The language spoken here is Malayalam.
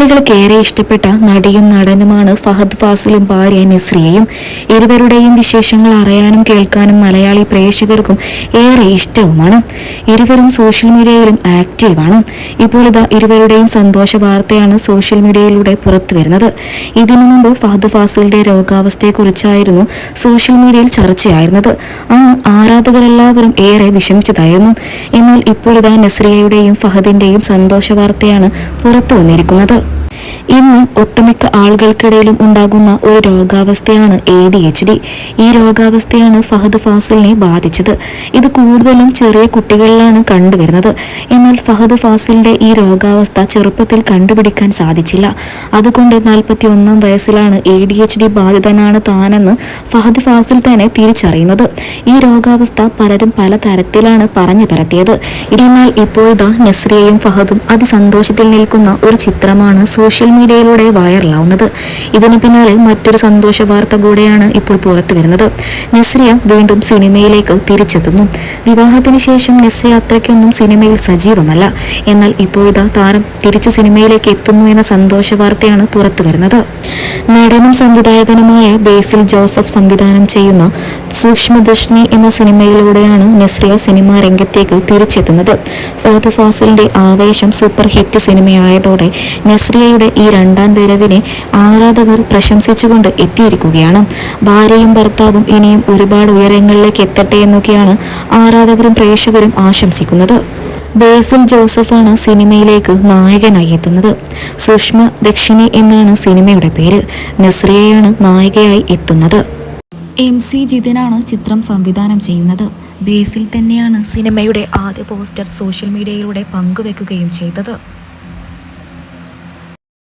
മലയാളികൾക്ക് ഏറെ ഇഷ്ടപ്പെട്ട നടിയും നടനുമാണ് ഫഹദ് ഫാസിലും ഭാര്യ നസ്രിയയും. ഇരുവരുടെയും വിശേഷങ്ങൾ അറിയാനും കേൾക്കാനും മലയാളി പ്രേക്ഷകർക്കും ഏറെ ഇഷ്ടവുമാണ്. ഇരുവരും സോഷ്യൽ മീഡിയയിലും ആക്റ്റീവാണ്. ഇപ്പോൾ ഇതാ ഇരുവരുടെയും സന്തോഷ വാർത്തയാണ് സോഷ്യൽ മീഡിയയിലൂടെ പുറത്തു വരുന്നത്. ഇതിനു മുമ്പ് ഫഹദ് ഫാസിലിന്റെ രോഗാവസ്ഥയെക്കുറിച്ചായിരുന്നു സോഷ്യൽ മീഡിയയിൽ ചർച്ചയായിരുന്നത്. അന്ന് ആരാധകരെല്ലാവരും ഏറെ വിഷമിച്ചതായിരുന്നു. എന്നാൽ ഇപ്പോൾ ഇതാ നസ്രിയയുടെയും ഫഹദിന്റെയും സന്തോഷ വാർത്തയാണ് പുറത്തു വന്നിരിക്കുന്നത്. ഇന്ന് ഒട്ടുമിക്ക ആളുകൾക്കിടയിലും ഉണ്ടാകുന്ന ഒരു രോഗാവസ്ഥയാണ് എ ഡി എച്ച് ഡി ഈ രോഗാവസ്ഥയാണ് ഫഹദ് ഫാസിലിനെ ബാധിച്ചത്. ഇത് കൂടുതലും ചെറിയ കുട്ടികളിലാണ് കണ്ടുവരുന്നത്. എന്നാൽ ഫഹദ് ഫാസിലിന്റെ ഈ രോഗാവസ്ഥ ചെറുപ്പത്തിൽ കണ്ടുപിടിക്കാൻ സാധിച്ചില്ല. അതുകൊണ്ട് നാൽപ്പത്തി ഒന്നാം വയസ്സിലാണ് എ ഡി എച്ച് ഡി ബാധിതനാണ് താനെന്ന് ഫഹദ് ഫാസിൽ തന്നെ തിരിച്ചറിയുന്നത്. ഈ രോഗാവസ്ഥ പലരും പല തരത്തിലാണ് പറഞ്ഞു പരത്തിയത്. എന്നാൽ ഇപ്പോൾ ഇതാ നസ്രിയയും ഫഹദും അതിസന്തോഷത്തിൽ നിൽക്കുന്ന ഒരു ചിത്രമാണ് സോഷ്യൽ മീഡിയയിലൂടെ വൈറലാവുന്നത്. ഇതിന് പിന്നാലെ മറ്റൊരു സന്തോഷ വാർത്ത കൂടെയാണ് ഇപ്പോൾ പുറത്തു വരുന്നത്. നസ്രിയ വീണ്ടും സിനിമയിലേക്ക് തിരിച്ചെത്തുന്നു. വിവാഹത്തിന് ശേഷം നസ്രിയ അത്രയ്ക്കൊന്നും സിനിമയിൽ സജീവമല്ല. എന്നാൽ ഇപ്പോഴിതാ താരം തിരിച്ചു സിനിമയിലേക്ക് എത്തുന്നു എന്ന സന്തോഷ വാർത്തയാണ് പുറത്തു വരുന്നത്. നടനും സംവിധായകനുമായ ബേസിൽ ജോസഫ് സംവിധാനം ചെയ്യുന്ന സൂക്ഷ്മദർശിനി എന്ന സിനിമയിലൂടെയാണ് നസ്രിയ സിനിമാ രംഗത്തേക്ക് തിരിച്ചെത്തുന്നത്. ഫാദർ ഫാസിലിന്റെ ആവേശം സൂപ്പർ ഹിറ്റ് സിനിമയായതോടെ നസ്രിയയുടെ ഈ രണ്ടാം വരവിനെ ആരാധകർ പ്രശംസിച്ചുകൊണ്ട് എത്തിയിരിക്കുകയാണ്. ഭാര്യയും ഭർത്താവും ഇനിയും ഒരുപാട് ഉയരങ്ങളിലേക്ക് എത്തട്ടെ എന്നൊക്കെയാണ് ആരാധകരും പ്രേക്ഷകരും ആശംസിക്കുന്നത്. ബേസിൽ ജോസഫാണ് സിനിമയിലേക്ക് നായകനായി എത്തുന്നത് സുഷ്മ ദക്ഷിണി എന്നാണ് സിനിമയുടെ പേര്. നസ്രിയയാണ് നായികയായി എത്തുന്നത്. എം സി ജിതിനാണ് ചിത്രം സംവിധാനം ചെയ്യുന്നത്. ബേസിൽ തന്നെയാണ് സിനിമയുടെ ആദ്യ പോസ്റ്റർ സോഷ്യൽ മീഡിയയിലൂടെ പങ്കുവെക്കുകയും ചെയ്തത്.